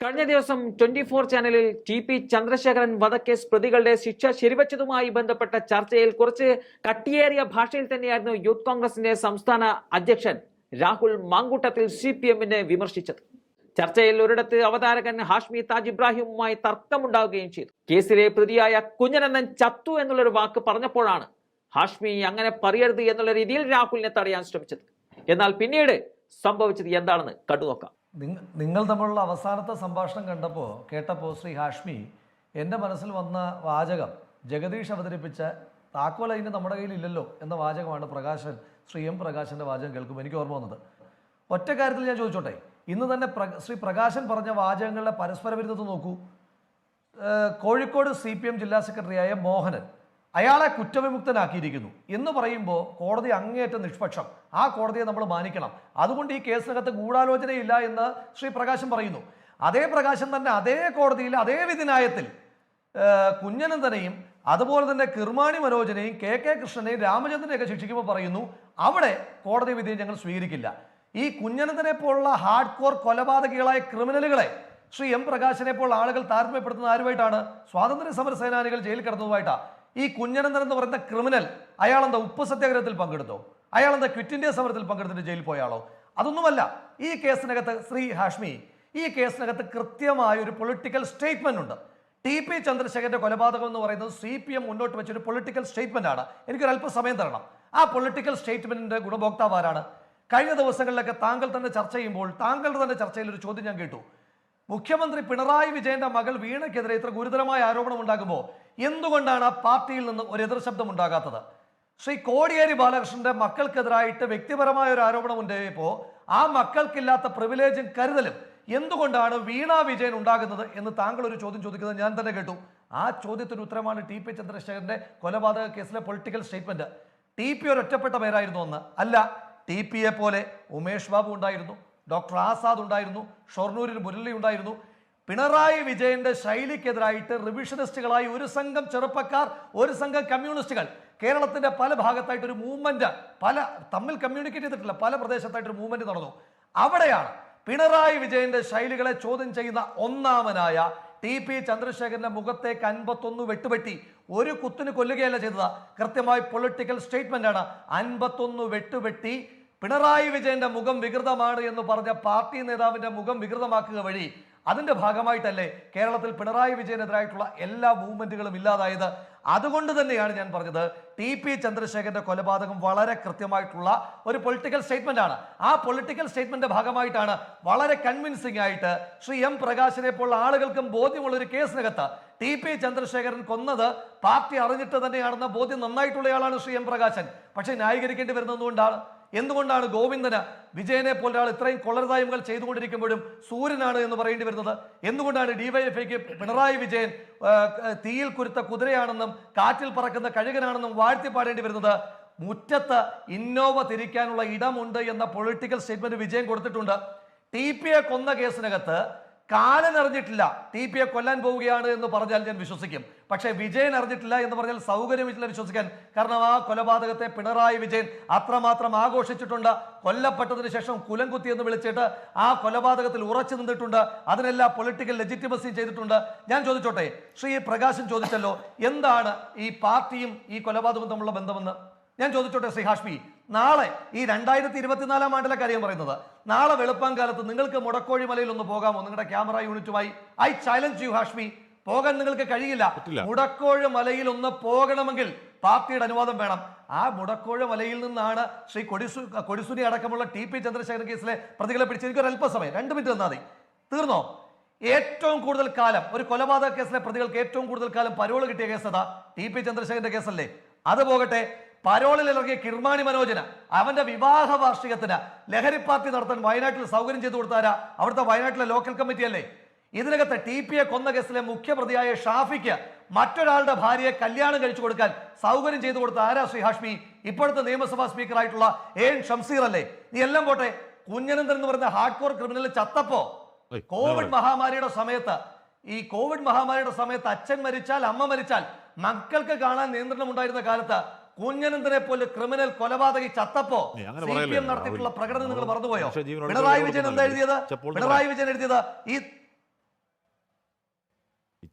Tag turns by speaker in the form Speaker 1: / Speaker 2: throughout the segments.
Speaker 1: കഴിഞ്ഞ ദിവസം twenty four ചാനലിൽ ടി പി ചന്ദ്രശേഖരൻ വധക്കേസ് പ്രതികളുടെ ശിക്ഷ ശരിവച്ചതുമായി ബന്ധപ്പെട്ട ചർച്ചയിൽ കുറച്ച് കട്ടിയേറിയ ഭാഷയിൽ തന്നെയായിരുന്നു യൂത്ത് കോൺഗ്രസിന്റെ സംസ്ഥാന അധ്യക്ഷൻ രാഹുൽ മാങ്കൂട്ടത്തിൽ സി പി എമ്മിനെ വിമർശിച്ചത്. ചർച്ചയിൽ ഒരിടത്ത് അവതാരകൻ ഹാഷ്മി താജ് ഇബ്രാഹിമുമായി തർക്കമുണ്ടാവുകയും ചെയ്തു. കേസിലെ പ്രതിയായ കുഞ്ഞനന്ദൻ ചത്തു എന്നുള്ളൊരു വാക്ക് പറഞ്ഞപ്പോഴാണ് ഹാഷ്മി അങ്ങനെ പറയരുത് എന്നുള്ള രീതിയിൽ രാഹുലിനെ തടയാൻ ശ്രമിച്ചത്. എന്നാൽ പിന്നീട് സംഭവിച്ചത് എന്താണെന്ന് കണ്ടുനോക്കാം.
Speaker 2: നിങ്ങൾ തമ്മിലുള്ള അവസാനത്തെ സംഭാഷണം കണ്ടപ്പോൾ കേട്ടപ്പോൾ ശ്രീ ഹാഷ്മി എന്റെ മനസ്സിൽ വന്ന വാചകം ജഗദീഷ് അവതരിപ്പിച്ച താക്കോൽ അതിന് നമ്മുടെ കയ്യിൽ ഇല്ലല്ലോ എന്ന വാചകമാണ് പ്രകാശൻ ശ്രീ എം പ്രകാശന്റെ വാചകം കേൾക്കുമ്പോൾ എനിക്ക് ഓർമ്മ വന്നത്. ഒറ്റ കാര്യത്തിൽ ഞാൻ ചോദിച്ചോട്ടെ? ഇന്ന് തന്നെ ശ്രീ പ്രകാശൻ പറഞ്ഞ വാചകങ്ങളുടെ പരസ്പര വിരുദ്ധത നോക്കൂ കോഴിക്കോട് സി ജില്ലാ സെക്രട്ടറിയായ മോഹനൻ അയാളെ കുറ്റവിമുക്തനാക്കിയിരിക്കുന്നു എന്ന് പറയുമ്പോൾ കോടതി അങ്ങേയറ്റം നിഷ്പക്ഷം. ആ കോടതിയെ നമ്മൾ മാനിക്കണം. അതുകൊണ്ട് ഈ കേസിനകത്ത് ഗൂഢാലോചനയില്ല എന്ന് ശ്രീ പ്രകാശം പറയുന്നു. അതേ പ്രകാശം തന്നെ അതേ കോടതിയിൽ അതേ വിധിനായത്തിൽ കുഞ്ഞനന്ദനെയും അതുപോലെ തന്നെ കിർമാണി മനോജനെയും കെ കെ കൃഷ്ണനെയും രാമചന്ദ്രനെയൊക്കെ ശിക്ഷിക്കുമ്പോൾ പറയുന്നു അവിടെ കോടതി വിധിയെ ഞങ്ങൾ സ്വീകരിക്കില്ല. ഈ കുഞ്ഞനന്ദനെ പോലുള്ള ഹാർഡ് കോർ കൊലപാതകികളായ ക്രിമിനലുകളെ ശ്രീ എം പ്രകാശനെ പോലുള്ള ആളുകൾ താരതമ്യപ്പെടുത്തുന്ന ആരുമായിട്ടാണ്? സ്വാതന്ത്ര്യ സമര സേനാനികൾ ജയിലിൽ കിടന്നതുമായിട്ടാ. ഈ കുഞ്ഞനന്തൻ എന്ന് പറയുന്ന ക്രിമിനൽ അയാളെന്താ ഉപ്പ് സത്യാഗ്രഹത്തിൽ പങ്കെടുത്തോ? അയാളെന്താ ക്വിറ്റ് ഇന്ത്യ സമരത്തിൽ പങ്കെടുത്തിട്ട് ജയിലിൽ പോയാളോ അതൊന്നുമല്ല. ഈ കേസിനകത്ത് ശ്രീ ഹാഷ്മി ഈ കേസിനകത്ത് കൃത്യമായ ഒരു പൊളിറ്റിക്കൽ സ്റ്റേറ്റ്മെന്റ് ഉണ്ട്. ടി പി ചന്ദ്രശേഖരന്റെ കൊലപാതകം എന്ന് പറയുന്നത് സി പി എം മുന്നോട്ട് വെച്ചൊരു പൊളിറ്റിക്കൽ സ്റ്റേറ്റ്മെന്റ് ആണ്. എനിക്കൊരു അല്പം സമയം തരണം. ആ പൊളിറ്റിക്കൽ സ്റ്റേറ്റ്മെന്റിന്റെ ഗുണഭോക്താവാരാണ് കഴിഞ്ഞ ദിവസങ്ങളിലൊക്കെ താങ്കൾ തന്നെ ചർച്ച ചെയ്യുമ്പോൾ താങ്കളുടെ തന്നെ ചർച്ചയിൽ ഒരു ചോദ്യം ഞാൻ കേട്ടു. മുഖ്യമന്ത്രി പിണറായി വിജയന്റെ മകൾ വീണയ്ക്കെതിരെ ഇത്ര ഗുരുതരമായ ആരോപണം ഉണ്ടാകുമ്പോൾ എന്തുകൊണ്ടാണ് ആ പാർട്ടിയിൽ നിന്ന് ഒരു എതിർ ശബ്ദം ഉണ്ടാകാത്തത്? ശ്രീ കോടിയേരി ബാലകൃഷ്ണന്റെ മക്കൾക്കെതിരായിട്ട് വ്യക്തിപരമായ ഒരു ആരോപണം ഉണ്ടായപ്പോൾ ആ മക്കൾക്കില്ലാത്ത പ്രിവിലേജും കരുതലും എന്തുകൊണ്ടാണ് വീണ വിജയൻ ഉണ്ടാകുന്നത് എന്ന് താങ്കൾ ഒരു ചോദ്യം ചോദിക്കുന്നത് ഞാൻ തന്നെ കേട്ടു. ആ ചോദ്യത്തിന് ഉത്തരമാണ് ടി പി ചന്ദ്രശേഖരന്റെ കൊലപാതക കേസിലെ പൊളിറ്റിക്കൽ സ്റ്റേറ്റ്മെന്റ് ടി പി ഒരു ഒറ്റപ്പെട്ട പേരായിരുന്നു ഒന്ന് അല്ല ടി പിയെ പോലെ ഉമേഷ് ബാബു ഉണ്ടായിരുന്നു. ഡോക്ടർ ആസാദ് ഉണ്ടായിരുന്നു ഷൊർണൂരിൽ മുരളി ഉണ്ടായിരുന്നു. പിണറായി വിജയന്റെ ശൈലിക്കെതിരായിട്ട് റിവിഷനിസ്റ്റുകളായി ഒരു സംഘം ചെറുപ്പക്കാർ ഒരു സംഘം കമ്മ്യൂണിസ്റ്റുകൾ. കേരളത്തിന്റെ പല ഭാഗത്തായിട്ട് ഒരു മൂവ്മെന്റ് പല തമ്മിൽ കമ്മ്യൂണിക്കേറ്റ് ചെയ്തിട്ടില്ല പല പ്രദേശത്തായിട്ട് ഒരു മൂവ്മെന്റ് നടന്നു. അവിടെയാണ് പിണറായി വിജയന്റെ ശൈലികളെ ചോദ്യം ചെയ്യുന്ന ഒന്നാമനായ ടി പി ചന്ദ്രശേഖരന്റെ മുഖത്തേക്ക് അൻപത്തൊന്ന് വെട്ടുവെട്ടി ഒരു കുത്തിന് കൊല്ലുകയല്ല ചെയ്തത്. കൃത്യമായി പൊളിറ്റിക്കൽ സ്റ്റേറ്റ്മെന്റ് ആണ് അൻപത്തൊന്ന് വെട്ടുവെട്ടി പിണറായി വിജയന്റെ മുഖം വികൃതമാണ് എന്ന് പറഞ്ഞ പാർട്ടി നേതാവിന്റെ മുഖം വികൃതമാക്കുക വഴി അതിന്റെ ഭാഗമായിട്ടല്ലേ കേരളത്തിൽ പിണറായി വിജയനെതിരായിട്ടുള്ള എല്ലാ മൂവ്മെന്റുകളും ഇല്ലാതായത്? അതുകൊണ്ട് തന്നെയാണ് ഞാൻ പറഞ്ഞത് ടി പി ചന്ദ്രശേഖരന്റെ കൊലപാതകം വളരെ കൃത്യമായിട്ടുള്ള ഒരു പൊളിറ്റിക്കൽ സ്റ്റേറ്റ്മെന്റ് ആണ്. ആ പൊളിറ്റിക്കൽ സ്റ്റേറ്റ്മെന്റിന്റെ ഭാഗമായിട്ടാണ് വളരെ കൺവിൻസിംഗ് ആയിട്ട് ശ്രീ എം പ്രകാശിനെ പോലുള്ള ആളുകൾക്കും ബോധ്യമുള്ള ഒരു കേസിനകത്ത് ടി പി ചന്ദ്രശേഖരൻ കൊന്നത് പാർട്ടി അറിഞ്ഞിട്ട് തന്നെയാണെന്ന ബോധ്യം നന്നായിട്ടുള്ളയാളാണ് ശ്രീ എം പ്രകാശൻ. പക്ഷേ ന്യായീകരിക്കേണ്ടി വരുന്നത് എന്തുകൊണ്ടാണ് ഗോവിന്ദന് വിജയനെ പോലെ ഒരാൾ ഇത്രയും കൊള്ളരുതായ്മകൾ ചെയ്തുകൊണ്ടിരിക്കുമ്പോഴും സൂര്യനാണ് എന്ന് പറയേണ്ടി വരുന്നത്? എന്തുകൊണ്ടാണ് ഡിവൈഎഫ്ഐക്ക് പിണറായി വിജയൻ തീയിൽ കുരുത്ത കുതിരയാണെന്നും കാറ്റിൽ പറക്കുന്ന കഴുകനാണെന്നും വാഴ്ത്തി പാടേണ്ടി വരുന്നത്? മുറ്റത്ത് ഇന്നോവ തിരിക്കാനുള്ള ഇടമുണ്ട് എന്ന പൊളിറ്റിക്കൽ സ്റ്റേറ്റ്മെന്റ് വിജയം കൊടുത്തിട്ടുണ്ട്. ടി കൊന്ന കേസിനകത്ത് കാലൻ അറിഞ്ഞിട്ടില്ല. ടി പി എ കൊല്ലാൻ പോവുകയാണ് എന്ന് പറഞ്ഞാൽ ഞാൻ വിശ്വസിക്കും. പക്ഷേ വിജയൻ അറിഞ്ഞിട്ടില്ല എന്ന് പറഞ്ഞാൽ സൗകര്യമില്ല വിശ്വസിക്കാൻ. കാരണം ആ കൊലപാതകത്തെ പിണറായി വിജയൻ അത്രമാത്രം ആഘോഷിച്ചിട്ടുണ്ട്. കൊല്ലപ്പെട്ടതിന് ശേഷം കുലംകുത്തി എന്ന് വിളിച്ചിട്ട് ആ കൊലപാതകത്തിൽ ഉറച്ചു നിന്നിട്ടുണ്ട്. അതിനെല്ലാം പൊളിറ്റിക്കൽ ലെജിറ്റിമസി ചെയ്തിട്ടുണ്ട്. ഞാൻ ചോദിച്ചോട്ടെ ശ്രീ പ്രകാശൻ ചോദിച്ചല്ലോ എന്താണ് ഈ പാർട്ടിയും ഈ കൊലപാതകവും തമ്മിലുള്ള ബന്ധമെന്ന്? ഞാൻ ചോദിച്ചോട്ടെ ശ്രീ ഹാഷ്മി നാളെ ഈ രണ്ടായിരത്തി ഇരുപത്തിനാലാം ആണ്ടിലെ കാര്യം പറയുന്നത്. നാളെ വെളുപ്പം കാലത്ത് നിങ്ങൾക്ക് മുടക്കോഴി മലയിൽ ഒന്ന് പോകാമോ? നിങ്ങളുടെ camera യൂണിറ്റുമായി. I challenge you Hashmi. പോകാൻ നിങ്ങൾക്ക് കഴിയില്ല. മുടക്കോഴ് മലയിൽ ഒന്ന് പോകണമെങ്കിൽ പാർട്ടിയുടെ അനുവാദം വേണം. ആ മുടക്കോഴ മലയിൽ നിന്നാണ് ശ്രീ കൊടിസു കൊടിസുനി അടക്കമുള്ള ടി പി ചന്ദ്രശേഖരൻ കേസിലെ പ്രതികളെ പിടിച്ച് എനിക്കൊരു അല്പസമയം രണ്ട് മിനിറ്റ് തന്നാൽ മതി. തീർന്നോ? ഏറ്റവും കൂടുതൽ കാലം ഒരു കൊലപാതക കേസിലെ പ്രതികൾക്ക് ഏറ്റവും കൂടുതൽ കാലം പരോൾ കിട്ടിയ കേസ് അതാ ടി പി ചന്ദ്രശേഖരന്റെ കേസല്ലേ? അത് പോകട്ടെ. പരോളിൽ ഇറങ്ങിയ കിർമാണി മനോജന അവന്റെ വിവാഹ വാർഷികത്തിന് ലഹരി പാർട്ടി നടത്താൻ വയനാട്ടിൽ സൗകര്യം ചെയ്തു കൊടുത്താരാ അവിടുത്തെ വയനാട്ടിലെ ലോക്കൽ കമ്മിറ്റി അല്ലേ? ഇതിനകത്ത് ടി പി എ കൊന്ന കേസിലെ മുഖ്യപ്രതിയായ ഷാഫിക്ക് മറ്റൊരാളുടെ ഭാര്യയെ കല്യാണം കഴിച്ചു കൊടുക്കാൻ സൗകര്യം ചെയ്തു കൊടുത്ത ആരാ ശ്രീ ഹാഷ്മി? ഇപ്പോഴത്തെ നിയമസഭാ സ്പീക്കറായിട്ടുള്ള എ എൻ ഷംസീർ അല്ലേ? നീ എല്ലാം പോട്ടെ കുഞ്ഞനന്ദൻ എന്ന് പറയുന്ന ഹാർഡ് കോർ ക്രിമിനൽ ചത്തപ്പോ? കോവിഡ് മഹാമാരിയുടെ സമയത്ത് ഈ കോവിഡ് മഹാമാരിയുടെ സമയത്ത് അച്ഛൻ മരിച്ചാൽ അമ്മ മരിച്ചാൽ മക്കൾക്ക് കാണാൻ നിയന്ത്രണം ഉണ്ടായിരുന്ന കാലത്ത് കുഞ്ഞനന്ദനെ പോലെ ക്രിമിനൽ കൊലപാതകി ചത്തപ്പോ സി പി എം നടത്തിയിട്ടുള്ള പ്രകടനം നിങ്ങൾ മറന്നുപോയോ? പിണറായി വിജയൻ എന്താ എഴുതിയത്? പിണറായി വിജയൻ എഴുതിയത് ഈ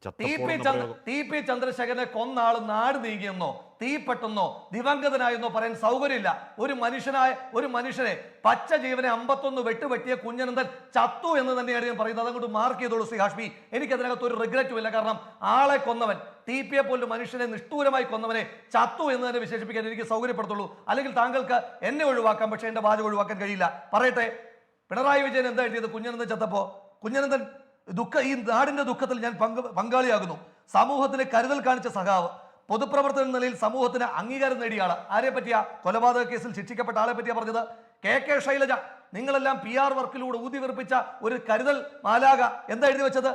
Speaker 2: ടി
Speaker 3: ചത്തപ്പോൾ
Speaker 2: പി ചന്ദ്രശേഖരനെ കൊന്നാൾ നാട് നീങ്ങിയെന്നോ തീപ്പെട്ടെന്നോ ദിവംഗതനായെന്നോ പറയാൻ സൗകര്യമില്ല. ഒരു മനുഷ്യനായ ഒരു മനുഷ്യനെ പച്ച ജീവനെ അമ്പത്തൊന്ന് വെട്ടുവെട്ടിയ കുഞ്ഞനന്ദൻ ചത്തു എന്ന് തന്നെയാണ് ഞാൻ പറയുന്നത്. അതങ്ങോട്ട് മാർക്ക് ചെയ്തോളൂ ശ്രീ ഹാഷ്മി. എനിക്ക് അതിനകത്ത് ഒരു റിഗ്രറ്റും ഇല്ല. കാരണം ആളെ കൊന്നവൻ ടി പിയെ പോലും മനുഷ്യനെ നിഷ്ഠൂരമായി കൊന്നവനെ ചത്തു എന്ന് തന്നെ വിശേഷിപ്പിക്കാൻ എനിക്ക് സൗകര്യപ്പെടുത്തുള്ളൂ. അല്ലെങ്കിൽ താങ്കൾക്ക് എന്നെ ഒഴിവാക്കാം പക്ഷേ എന്റെ വാചകം ഒഴിവാക്കാൻ കഴിയില്ല. പറയട്ടെ പിണറായി വിജയൻ എന്താ എഴുതിയത് കുഞ്ഞനന്ദൻ ചത്തപ്പോ? കുഞ്ഞനന്ദൻ ദുഃഖ ഈ നാടിന്റെ ദുഃഖത്തിൽ ഞാൻ പങ്ക് പങ്കാളിയാകുന്നു. സമൂഹത്തിന് കരുതൽ കാണിച്ച സഖാവ് പൊതുപ്രവർത്തകൻ നിലയിൽ സമൂഹത്തിന് അംഗീകാരം നേടിയ ആൾ ആരെ പറ്റിയാ? കൊലപാതക കേസിൽ ശിക്ഷിക്കപ്പെട്ട ആളെ പറ്റിയാ പറഞ്ഞത്? കെ കെ ശൈലജ നിങ്ങളെല്ലാം പി ആർ വർക്കിലൂടെ ഊതി വീർപ്പിച്ച ഒരു കരുതൽ മാലാക എന്താ എഴുതി വെച്ചത്?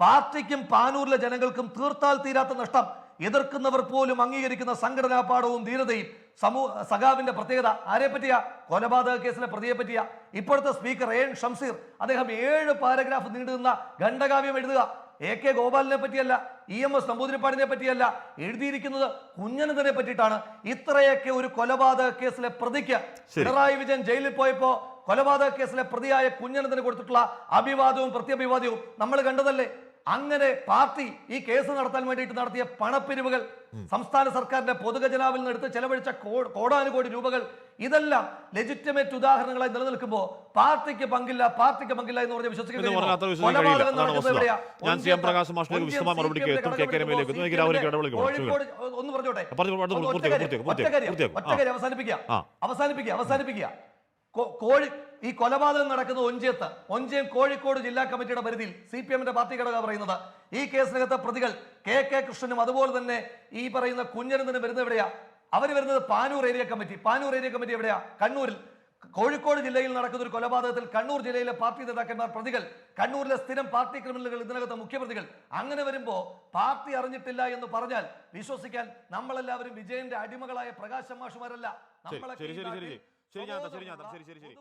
Speaker 2: പാർട്ടിക്കും പാനൂരിലെ ജനങ്ങൾക്കും തീർത്താൽ തീരാത്ത നഷ്ടം. എതിർക്കുന്നവർ പോലും അംഗീകരിക്കുന്ന സംഘടനാ പാഠവും ധീരതയും. സമൂഹ സഖാവിന്റെ പ്രത്യേകത ആരെ പറ്റിയാ? കൊലപാതക കേസിലെ പ്രതിയെ പറ്റിയ. ഇപ്പോഴത്തെ സ്പീക്കർ എൻ ഷംസീർ അദ്ദേഹം ഏഴ് പാരഗ്രാഫ് നീണ്ടുനിന്ന ഖണ്ഡകാവ്യം എഴുതുക. എ കെ ഗോപാലിനെ പറ്റിയല്ല ഇ എം എസ് നമ്പൂതിരിപ്പാടിനെ പറ്റിയല്ല എഴുതിയിരിക്കുന്നത് കുഞ്ഞനന്ദനെ പറ്റിയിട്ടാണ്. ഇത്രയൊക്കെ ഒരു കൊലപാതക കേസിലെ പ്രതിക്ക്. പിണറായി വിജയൻ ജയിലിൽ പോയപ്പോ കൊലപാതക കേസിലെ പ്രതിയായ കുഞ്ഞനന്ദന് കൊടുത്തിട്ടുള്ള അഭിവാദവും പ്രത്യഭിവാദവും നമ്മൾ കണ്ടതല്ലേ? അങ്ങനെ പാർട്ടി ഈ കേസ് നടത്താൻ വേണ്ടിയിട്ട് നടത്തിയ പണപ്പിരിവുകൾ സംസ്ഥാന സർക്കാരിന്റെ പൊതുഖജനാവിൽ നിന്ന് എടുത്ത് ചെലവഴിച്ച കോടാനുകോടി രൂപകൾ ഇതെല്ലാം ലെജിറ്റിമേറ്റ് ഉദാഹരണങ്ങളായി നിലനിൽക്കുമ്പോൾ പാർട്ടിക്ക് പങ്കില്ല പാർട്ടിക്ക് പങ്കില്ല എന്ന് പറഞ്ഞ ഒന്ന് പറഞ്ഞോട്ടെ? അവസാനിപ്പിക്കുക അവസാനിപ്പിക്കുക അവസാനിപ്പിക്കുക കോഴി ഈ കൊലപാതകം നടക്കുന്ന ഒഞ്ചിയത്ത്. ഒഞ്ചിയം കോഴിക്കോട് ജില്ലാ കമ്മിറ്റിയുടെ പരിധിയിൽ സി പി എമ്മിന്റെ പാർട്ടി ഘടക പറയുന്നത്. ഈ കേസിനകത്തെ പ്രതികൾ കെ കെ കൃഷ്ണനും അതുപോലെ തന്നെ ഈ പറയുന്ന കുഞ്ഞനന്ദനും വരുന്നത് എവിടെയാ? അവർ വരുന്നത് Panoor area committee. Panoor area committee എവിടെയാ? കണ്ണൂരിൽ. കോഴിക്കോട് ജില്ലയിൽ നടക്കുന്ന ഒരു കൊലപാതകത്തിൽ കണ്ണൂർ ജില്ലയിലെ പാർട്ടി നേതാക്കന്മാർ പ്രതികൾ കണ്ണൂരിലെ സ്ഥിരം പാർട്ടി ക്രിമിനലുകൾ ഇതിനകത്ത് മുഖ്യപ്രതികൾ അങ്ങനെ വരുമ്പോൾ പാർട്ടി അറിഞ്ഞിട്ടില്ല എന്ന് പറഞ്ഞാൽ വിശ്വസിക്കാൻ നമ്മളെല്ലാവരും വിജയന്റെ അടിമകളായ പ്രകാശ് മാഷുമാരല്ല.
Speaker 3: ശരി, ശരി, ഞാൻ ശരി. ശരി, ശരി, ശരി,